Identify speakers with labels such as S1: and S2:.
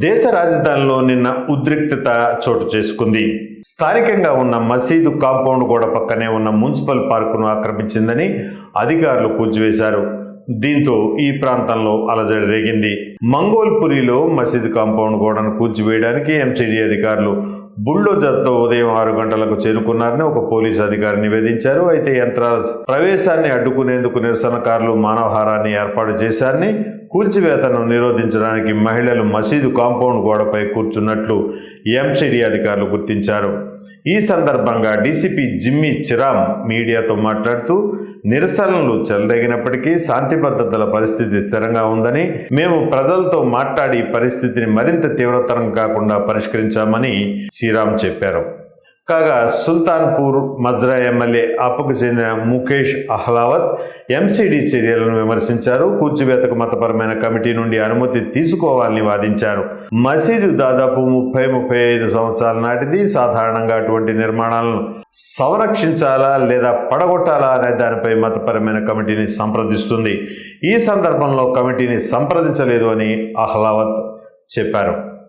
S1: దేశ రాజధానిలో నిన్న ఉద్రిక్తత చోటు చేసుకుంది. స్థానికంగా ఉన్న మసీదు కాంపౌండ్ గోడ పక్కనే ఉన్న మున్సిపల్ పార్కును ఆక్రమించిందని అధికారులు కూల్చివేశారు. దీంతో ఈ ప్రాంతంలో అలజడి రేగింది. మంగోల్పురిలో మసీదు కాంపౌండ్ గోడను కూల్చివేయడానికి ఎంసీడీ అధికారులు బుల్డోజర్తో ఉదయం ఆరు గంటలకు చేరుకున్నారని ఒక పోలీసు అధికారి నివేదించారు. అయితే యంత్రాల ప్రవేశాన్ని అడ్డుకునేందుకు నిరసనకారులు మానవహారాన్ని ఏర్పాటు చేశారని కూల్చివేతను నిరోధించడానికి మహిళలు మసీదు కాంపౌండ్ గోడపై కూర్చున్నట్లు ఎంసీడీ అధికారులు గుర్తించారు. ఈ సందర్భంగా డీసీపీ జిమ్మీ చిరామ్ మీడియాతో మాట్లాడుతూ నిరసనలు చెలరేగినప్పటికీ శాంతి భద్రతల పరిస్థితి స్థిరంగా ఉందని మేము ప్రజలతో మాట్లాడి పరిస్థితిని మరింత తీవ్రతరం కాకుండా పరిష్కరించామని శ్రీరామ్ చెప్పారు. కాగా సుల్తాన్పూర్ మజ్రా ఎమ్మెల్యే అప్పకు చెందిన ముఖేష్ అహ్లావత్ ఎంసీడీ చర్యలను విమర్శించారు. కూల్చివేతకు మతపరమైన కమిటీ నుండి అనుమతి తీసుకోవాలని వాదించారు. మసీదు దాదాపు ముప్పై ముప్పై ఐదు సంవత్సరాల నాటిది. సాధారణంగా అటువంటి నిర్మాణాలను సంరక్షించాలా లేదా పడగొట్టాలా అనే దానిపై మతపరమైన కమిటీని సంప్రదిస్తుంది. ఈ సందర్భంలో కమిటీని సంప్రదించలేదు అని అహ్లావత్ చెప్పారు.